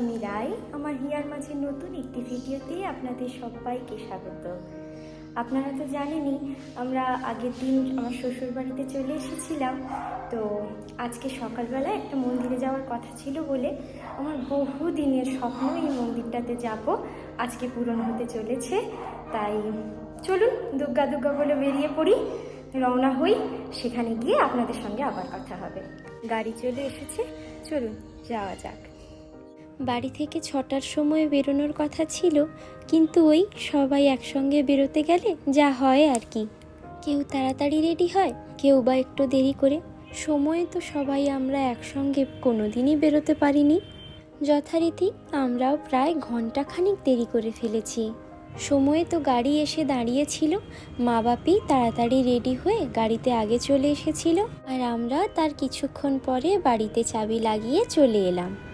আমি রায় আমার হিয়ার মাঝে নতুন একটি ভিডিওতে আপনাদের সবাইকে স্বাগত। আপনারা তো জানেনই, আমরা আগের দিন আমার শ্বশুর বাড়িতে চলে এসেছিলাম। তো আজকে সকালবেলা একটা মন্দিরে যাওয়ার কথা ছিল বলে আমার বহু দিনের স্বপ্ন এই মন্দিরটাতে যাব। আজকে পূরণ হতে চলেছে, তাই চলুন দুর্গা দুর্গা বলে বেরিয়ে পড়ি, রওনা হই। সেখানে গিয়ে আপনাদের সঙ্গে আবার কথা হবে। গাড়ি চলে এসেছে, চলুন যাওয়া যাক। বাড়ি থেকে ছটার সময় বেরোনোর কথা ছিল, কিন্তু ওই সবাই একসঙ্গে বেরোতে গেলে যা হয় আর কি। কেউ তাড়াতাড়ি রেডি হয়, কেউ বা একটু দেরি করে। সময়ে তো সবাই আমরা একসঙ্গে কোনো দিনই বেরোতে পারিনি। যথারীতি আমরাও প্রায় ঘন্টাখানিক দেরি করে ফেলেছি। সময়ে তো গাড়ি এসে দাঁড়িয়েছিল, মা বাপি তাড়াতাড়ি রেডি হয়ে গাড়িতে আগে চলে এসেছিল, আর আমরা তার কিছুক্ষণ পরে বাড়িতে চাবি লাগিয়ে চলে এলাম।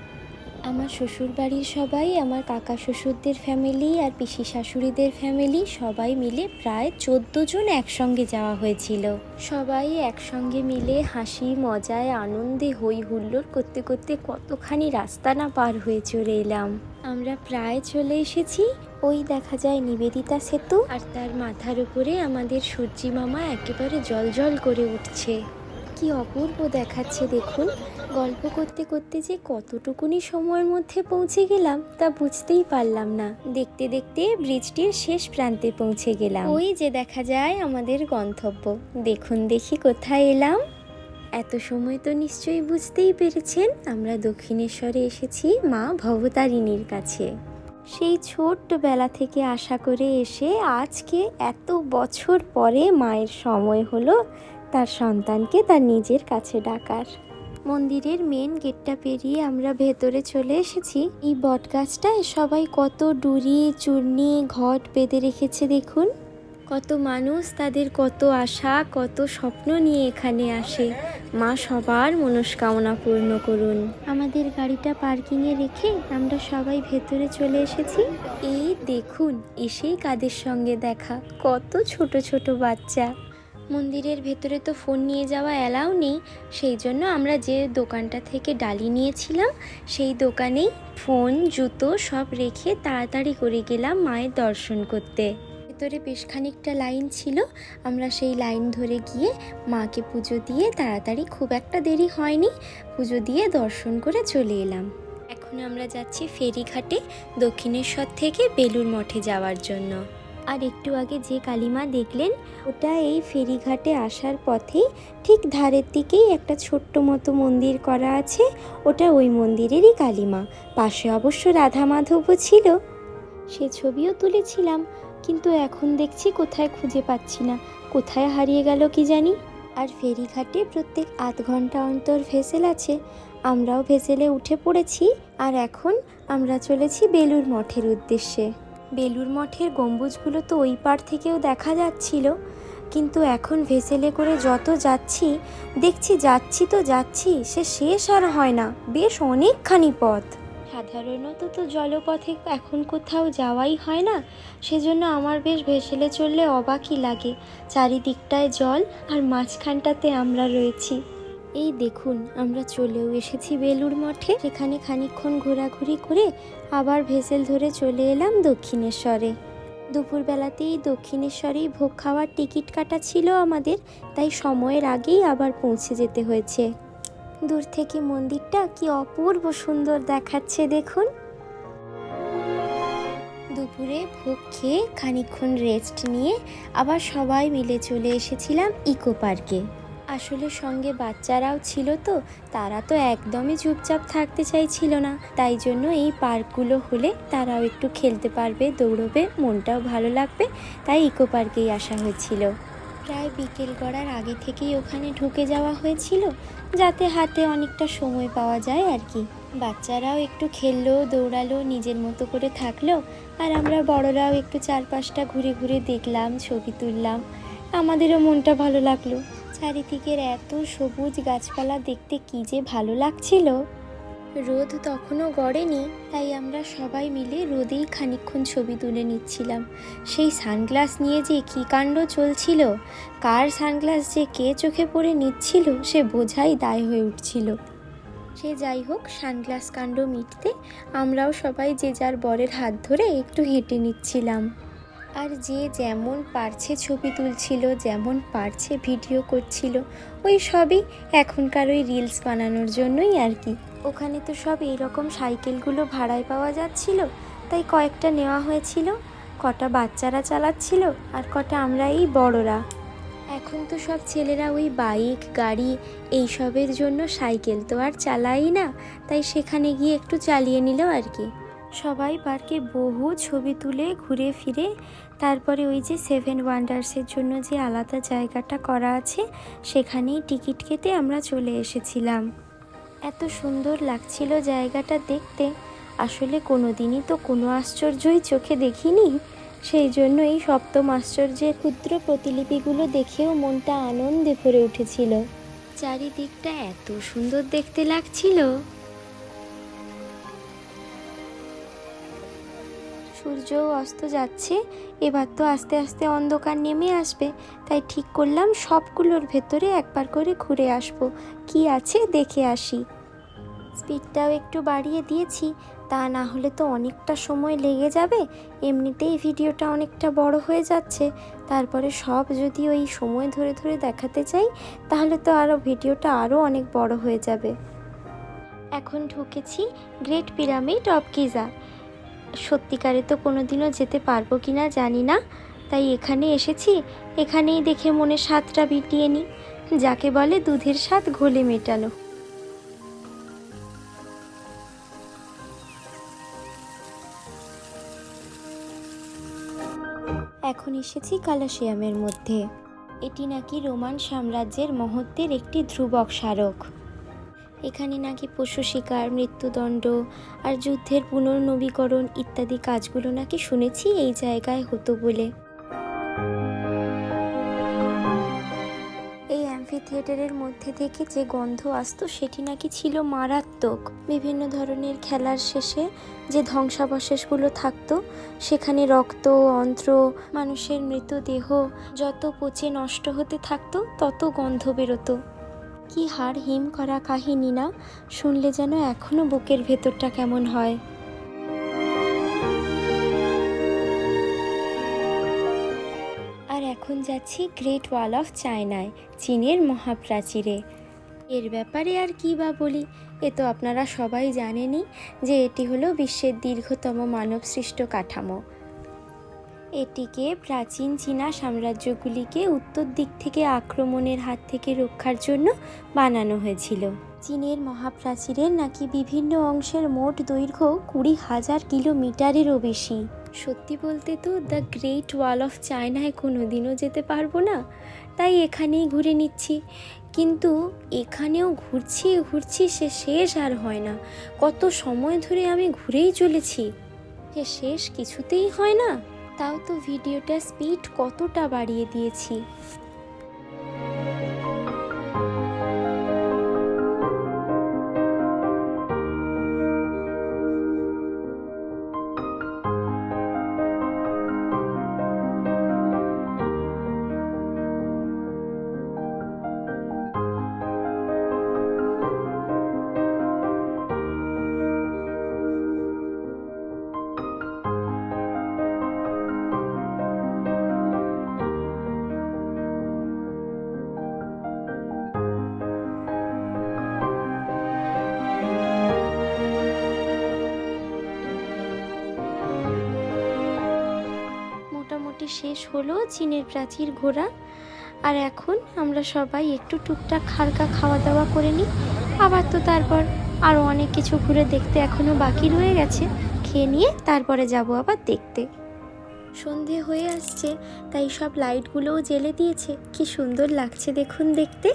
আমার শ্বশুর বাড়ির সবাই, আমার কাকা শ্বশুরদের ফ্যামিলি আর পিসি শাশুড়িদের ফ্যামিলি সবাই মিলে প্রায় চোদ্দ জন একসঙ্গে যাওয়া হয়েছিল। সবাই একসঙ্গে মিলে হাসি, মজায়, আনন্দে হই হুল্লোড় করতে করতে কতখানি রাস্তা না পার হয়ে চলে এলাম। আমরা প্রায় চলে এসেছি ওই দেখা যায় নিবেদিতা সেতু আর তার মাথার উপরে আমাদের সূর্যি মামা একেবারে জল জল করে উঠছে। কি অপূর্ব দেখাচ্ছে দেখুন। গল্প করতে করতে যে কতটুকুনি সময়ের মধ্যে পৌঁছে গেলাম তা বুঝতেই পারলাম না। দেখতে দেখতে ব্রিজটির শেষ প্রান্তে পৌঁছে গেলাম। ওই যে দেখা যায় আমাদের গন্তব্য। দেখুন দেখি কোথায় এলাম। এত সময় তো নিশ্চয়ই বুঝতেই পেরেছেন, আমরা দক্ষিণেশ্বরে এসেছি মা ভবতারিণীর কাছে। সেই ছোট্ট বেলা থেকে আশা করে এসে আজকে এত বছর পরে মায়ের সময় হলো, তার সন্তানকে তার নিজের কাছে ডাকার। মন্দিরের মেন গেটটা পেরিয়ে আমরা ভেতরে চলে এসেছি। এই বট গাছটায় সবাই কত ডুরি চূর্ণি ঘট বেঁধে রেখেছে দেখুন। কত মানুষ তাদের কত আশা, কত স্বপ্ন নিয়ে এখানে আসে। মা সবার মনস্কামনা পূর্ণ করুন। আমাদের গাড়িটা পার্কিংয়ে রেখে আমরা সবাই ভেতরে চলে এসেছি। এই দেখুন, এসেই কাদের সঙ্গে দেখা। কত ছোট ছোট বাচ্চা। মন্দিরের ভেতরে তো ফোন নিয়ে যাওয়া অ্যালাউ নেই। সেই জন্য আমরা যে দোকানটা থেকে ডালি নিয়েছিলাম, সেই দোকানেই ফোন জুতো সব রেখে তাড়াতাড়ি করে গেলাম মায়ের দর্শন করতে। ভেতরে বেশ খানিকটা লাইন ছিল। আমরা সেই লাইন ধরে গিয়ে মাকে পুজো দিয়ে তাড়াতাড়ি খুব একটা দেরি হয়নি, পুজো দিয়ে দর্শন করে চলে এলাম। এখন আমরা যাচ্ছি ফেরিঘাটে দক্ষিণেশ্বর থেকে বেলুর মঠে যাওয়ার জন্য। আর একটু আগে যে কালিমা দেখলেন, ওটা এই ফেরিঘাটে আসার পথেই ঠিক ধারের দিকেই একটা ছোট্ট মতো মন্দির করা আছে। ওটা ওই মন্দিরেরই কালিমা। পাশে অবশ্য রাধা মাধবও ছিল। সে ছবিও তুলেছিলাম, কিন্তু এখন দেখছি কোথায় খুঁজে পাচ্ছি না। কোথায় হারিয়ে গেল কি জানি? আর ফেরিঘাটে প্রত্যেক আধ ঘণ্টা অন্তর ভেসেল আছে। আমরাও ভেসেলে উঠে পড়েছি, আর এখন আমরা চলেছি বেলুর মঠের উদ্দেশ্যে। বেলুর মঠের গম্বুজগুলো তো ওই পার থেকেও দেখা যাচ্ছিল। কিন্তু এখন ভেসেলে করে যত যাচ্ছি, দেখছি যাচ্ছি তো যাচ্ছি, সে শেষ আর হয় না, বেশ অনেকখানি পথ। সাধারণত তো জলপথে এখন কোথাও যাওয়াই হয় না, সেজন্য আমার বেশ ভেসেলে চললে অবাকই লাগে। চারিদিকটায় জল আর মাঝখানটাতে আমরা রয়েছি। এই দেখুন, আমরা চলেও এসেছি বেলুর মঠে। সেখানে খানিকক্ষণ ঘোরাঘুরি করে আবার ভেসেল ধরে চলে এলাম দক্ষিণেশ্বরে। দুপুরবেলাতেই দক্ষিণেশ্বরেই ভোগ খাওয়ার টিকিট কাটা ছিল আমাদের, তাই সময়ের আগেই আবার পৌঁছে যেতে হয়েছে। দূর থেকে মন্দিরটা কি অপূর্ব সুন্দর দেখাচ্ছে দেখুন। দুপুরে ভোগ খেয়ে খানিকক্ষণ রেস্ট নিয়ে আবার সবাই মিলে চলে এসেছিলাম ইকো পার্কে। আসলে সঙ্গে বাচ্চারাও ছিল তো, তারা তো একদমই চুপচাপ থাকতে চাইছিল না। তাই জন্য এই পার্কগুলো হলে তারাও একটু খেলতে পারবে, দৌড়বে, মনটাও ভালো লাগবে, তাই ইকো পার্কেই আসা হয়েছিল। প্রায় বিকেল গড়ার আগে থেকেই ওখানে ঢুকে যাওয়া হয়েছিল, যাতে হাতে অনেকটা সময় পাওয়া যায় আর কি। বাচ্চারাও একটু খেললো, দৌড়ালো, নিজের মতো করে থাকল, আর আমরা বড়রাও একটু চারপাশটা ঘুরে ঘুরে দেখলাম, ছবি তুললাম। আমাদেরও মনটা ভালো লাগল। চারিদিকের এত সবুজ গাছপালা দেখতে কি যে ভালো লাগছিল। রোদ তখনও গড়েনি, তাই আমরা সবাই মিলে রোদেই খানিকক্ষণ ছবি তুলে নিচ্ছিলাম। সেই সানগ্লাস নিয়ে যে কী কাণ্ড চলছিল, কার সানগ্লাস যে কে চোখে পড়ে নিচ্ছিল, সে বোঝাই দায় হয়ে উঠছিল। সে যাই হোক, সানগ্লাস কাণ্ড মিটতে আমরাও সবাই যে যার বরের হাত ধরে একটু হেঁটে নিচ্ছিলাম। আর যে যেমন পারছে ছবি তুলছিল যেমন পারছে ভিডিও করছিল ওই সবই এখনকার ওই রিলস বানানোর জন্যই আর কি। ওখানে তো সব এইরকম সাইকেলগুলো ভাড়ায় পাওয়া যাচ্ছিল তাই কয়েকটা নেওয়া হয়েছিল কটা বাচ্চারা চালাচ্ছিল আর কটা আমরা এই বড়রা। এখন তো সব ছেলেরা ওই বাইক গাড়ি এইসবের জন্য সাইকেল তো আর চালাই না তাই সেখানে গিয়ে একটু চালিয়ে নিল আর কি। সবাই পার্কে বহু ছবি তুলে ঘুরে ফিরে তারপরে ওই যে সেভেন ওয়ান্ডার্সের জন্য যে আলাদা জায়গাটা করা আছে, সেখানেই টিকিট কেটে আমরা চলে এসেছিলাম। এত সুন্দর লাগছিল জায়গাটা দেখতে। আসলে কোনো দিনই তো কোনো আশ্চর্যই চোখে দেখিনি। সেই জন্য এই সপ্তম আশ্চর্যের ক্ষুদ্র প্রতিলিপিগুলো দেখেও মনটা আনন্দে ভরে উঠেছিল। চারিদিকটা এত সুন্দর দেখতে লাগছিল। সূর্যও অস্ত যাচ্ছে। এবার তো আস্তে আস্তে অন্ধকার নেমে আসবে। তাই ঠিক করলাম সবগুলোর ভেতরে একবার করে ঘুরে আসব। কি আছে দেখে আসি। স্পিডটাও একটু বাড়িয়ে দিয়েছি। তা না হলে তো অনেকটা সময় লেগে যাবে। এমনিতেই ভিডিওটা অনেকটা বড় হয়ে যাচ্ছে। তারপরে সব যদি ওই সময় ধরে ধরে দেখাতে চাই, তাহলে তো আরও ভিডিওটা আরও অনেক বড় হয়ে যাবে। এখন ঢুকেছি গ্রেট পিরামিড অফ গিজা। সত্যিকারে তো কোনোদিনও যেতে পারব কি না জানি না। তাই এখানে এসেছি, এখানেই দেখে মনে স্বাদটা বিটিয়ে নিই। যাকে বলে দুধের স্বাদ ঘোলে মেটানো। এখন এসেছি কালাশিয়ামের মধ্যে। এটি নাকি রোমান সাম্রাজ্যের মহত্বের একটি ধ্রুবক স্মারক। এখানে নাকি পশু শিকার, মৃত্যুদণ্ড আর যুদ্ধের পুনর্নবীকরণ ইত্যাদি কাজগুলো নাকি শুনেছি এই জায়গায় হতো বলে। এই অ্যাম্ফি থিয়েটারের মধ্যে থেকে যে গন্ধ আসতো সেটি নাকি ছিল মারাত্মক। বিভিন্ন ধরনের খেলার শেষে যে ধ্বংসাবশেষগুলো থাকতো, সেখানে রক্ত, অন্ত্র, মানুষের মৃতদেহ যত পচে নষ্ট হতে থাকতো, তত গন্ধ বেরোতো। কি হাড় হিম করা কাহিনী না? শুনলে যেন এখনও বুকের ভেতরটা কেমন হয়। আর এখন যাচ্ছি গ্রেট ওয়াল অফ চায়নায়, চীনের মহাপ্রাচীরে। এর ব্যাপারে আর কি বা বলি, এ তো আপনারা সবাই জানেনই যে এটি হলো বিশ্বের দীর্ঘতম মানবসৃষ্ট কাঠামো। এটিকে প্রাচীন চীনা সাম্রাজ্যগুলিকে উত্তর দিক থেকে আক্রমণের হাত থেকে রক্ষার জন্য বানানো হয়েছিল। চীনের মহাপ্রাচীরের নাকি বিভিন্ন অংশের মোট দৈর্ঘ্য কুড়ি হাজার কিলোমিটারেরও বেশি। সত্যি বলতে তো দ্য গ্রেট ওয়াল অফ চায়নায় কোনো দিনও যেতে পারব না, তাই এখানেই ঘুরে নিচ্ছি। কিন্তু এখানেও ঘুরছি ঘুরছি সে শেষ আর হয় না। কত সময় ধরে আমি ঘুরেই চলেছি, সে শেষ কিছুতেই হয় না। তাও তো ভিডিওটা স্পিড কতটা বাড়িয়ে দিয়েছি। শেষ হলো চীনের প্রাচীর ঘোরা আর এখন আমরা সবাই একটু টুকটাক হালকা খাওয়া দাওয়া করে নিই। আবার তো তারপর আরও অনেক কিছু ঘুরে দেখতে এখনও বাকি রয়ে গেছে। খেয়ে নিয়ে তারপরে যাব আবার দেখতে। সন্ধে হয়ে আসছে, তাই সব লাইটগুলোও জ্বেলে দিয়েছে। কি সুন্দর লাগছে দেখুন দেখতে।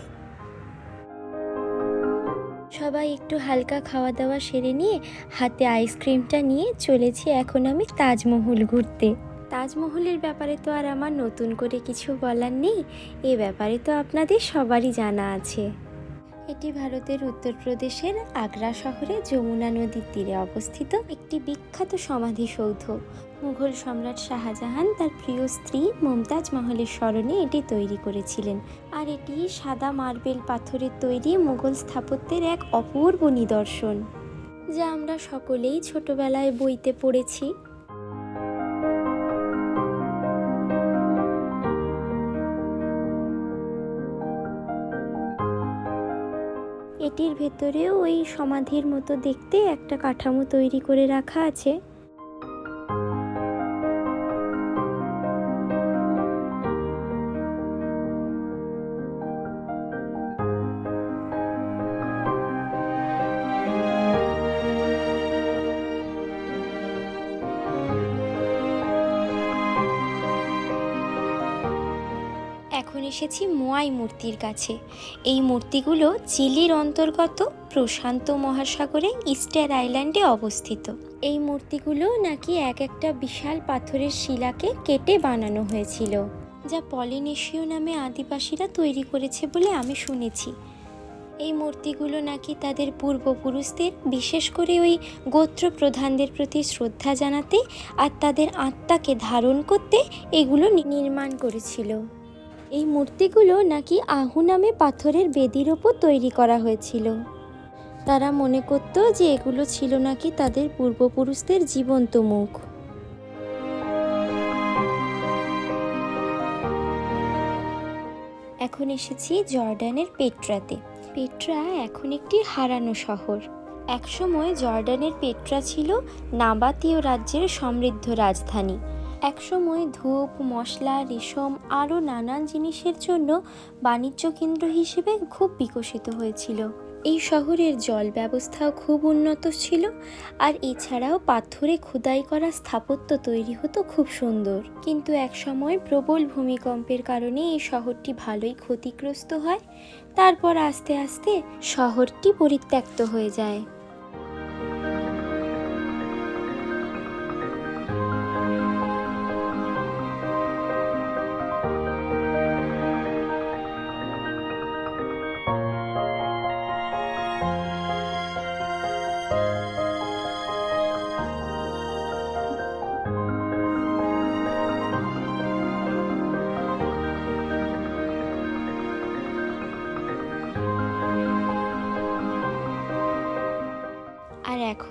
সবাই একটু হালকা খাওয়া দাওয়া সেরে নিয়ে হাতে আইসক্রিমটা নিয়ে চলেছি এখন আমি তাজমহল ঘুরতে। তাজমহলের ব্যাপারে তো আর আমার নতুন করে কিছু বলার নেই। এ ব্যাপারে তো আপনাদের সবারই জানা আছে। এটি ভারতের উত্তরপ্রদেশের আগ্রা শহরে যমুনা নদীর তীরে অবস্থিত একটি বিখ্যাত সমাধিসৌধ। মুঘল সম্রাট শাহজাহান তার প্রিয় স্ত্রী মমতাজ মহলের স্মরণে এটি তৈরি করেছিলেন। আর এটি সাদা মার্বেল পাথরের তৈরি মুঘল স্থাপত্যের এক অপূর্ব নিদর্শন। যা আমরা সকলেই ছোটবেলায় বইতে পড়েছি। এটির ভেতরেও ওই সমাধির মতো দেখতে একটা কাঠামো তৈরি করে রাখা আছে। এখন এসেছি মোয়াই মূর্তির কাছে। এই মূর্তিগুলো চিলির অন্তর্গত প্রশান্ত মহাসাগরে ইস্টার আইল্যান্ডে অবস্থিত। এই মূর্তিগুলো নাকি এক একটা বিশাল পাথরের শিলাকে কেটে বানানো হয়েছিল, যা পলিনেশীয় নামে আদিবাসীরা তৈরি করেছে বলে আমি শুনেছি। এই মূর্তিগুলো নাকি তাদের পূর্বপুরুষদের, বিশেষ করে ওই গোত্র প্রধানদের প্রতি শ্রদ্ধা জানাতে আর তাদের আত্মাকে ধারণ করতে এগুলো নির্মাণ করেছিল। এই মূর্তিগুলো নাকি আহু নামে পাথরের বেদির ওপর তৈরি করা হয়েছিল। তারা মনে করত যে এগুলো ছিল নাকি তাদের পূর্বপুরুষদের জীবন্ত মুখ। এখন এসেছি জর্ডানের পেট্রাতে। পেট্রা এখন একটি হারানো শহর। একসময় জর্ডানের পেট্রা ছিল নাবাতীয় রাজ্যের সমৃদ্ধ রাজধানী। একসময় ধূপ, মশলা, রেশম আরও নানান জিনিসের জন্য বাণিজ্য কেন্দ্র হিসেবে খুব বিকশিত হয়েছিল। এই শহরের জল ব্যবস্থাও খুব উন্নত ছিল আর এছাড়াও পাথরে খোদাই করা স্থাপত্য তৈরি হতো খুব সুন্দর। কিন্তু একসময় প্রবল ভূমিকম্পের কারণে এই শহরটি ভালোই ক্ষতিগ্রস্ত হয়। তারপর আস্তে আস্তে শহরটি পরিত্যক্ত হয়ে যায়।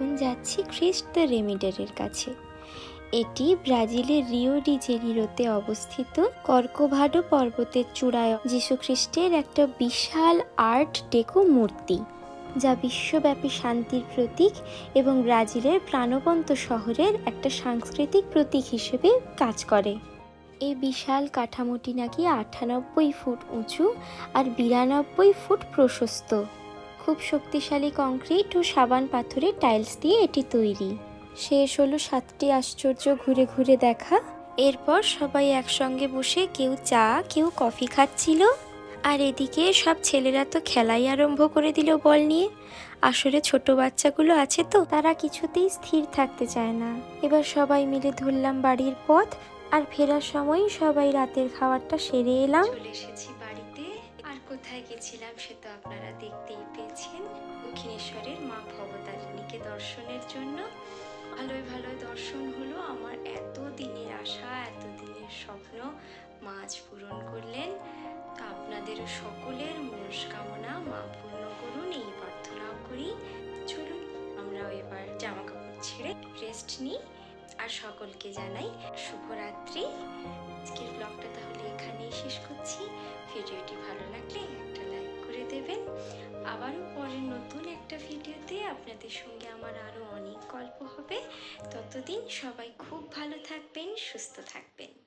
এখন যাচ্ছি খ্রিস্ট দ্য রেমিডারের কাছে। এটি ব্রাজিলের রিও ডি জেনিরোতে অবস্থিত কর্কোভাডো পর্বতের চূড়ায় যীশুখ্রিস্টের একটা বিশাল আর্ট ডেকো মূর্তি, যা বিশ্বব্যাপী শান্তির প্রতীক এবং ব্রাজিলের প্রাণবন্ত শহরের একটা সাংস্কৃতিক প্রতীক হিসেবে কাজ করে। এই বিশাল কাঠামোটি নাকি আটানব্বই ফুট উঁচু আর বিরানব্বই ফুট প্রশস্ত। খুব শক্তিশালী কংক্রিট ও সাবান পাথরের টাইলস দিয়ে এটি তৈরি। শেষ হলো সাতটি আশ্চর্য ঘুরে ঘুরে দেখা। এরপর সবাই একসঙ্গে বসে কেউ চা, কেউ কফি খাচ্ছিল। আর এদিকে সব ছেলেরা তো খেলাই আরম্ভ করে দিল বল নিয়ে। আসলে ছোট বাচ্চাগুলো আছে তো, তারা কিছুতেই স্থির থাকতে চায় না। এবার সবাই মিলে ধরলাম বাড়ির পথ। আর ফেরার সময় সবাই রাতের খাবারটা সেরে এলাম। কোথায় গেছিলাম সে তো আপনারা দেখতেই পেয়েছেন। দক্ষিণেশ্বরের মা ভবতারিণীকে দর্শনের জন্য। ভালোই ভালোই দর্শন হলো। আমার এত দিনের আশা, এত দিনের স্বপ্ন মা আজ পূরণ করলেন। তো আপনাদেরও সকলের মনস্কামনা মা পূর্ণ করুন, এই প্রার্থনাও করি। চলুন, আমরাও এবার জামা কাপড় ছেড়ে রেস্ট নিই। আর সকলকে জানাই শুভরাত্রি। আজকের ব্লগটা তাহলে এখানেই শেষ করছি। ভিডিওটি ভালো লাগলে একটা দেবেন আবারও পরের নতুন একটা ভিডিওতে আপনাদের সঙ্গে আমার আরও অনেক গল্প হবে। ততদিন সবাই খুব ভালো থাকবেন, সুস্থ থাকবেন।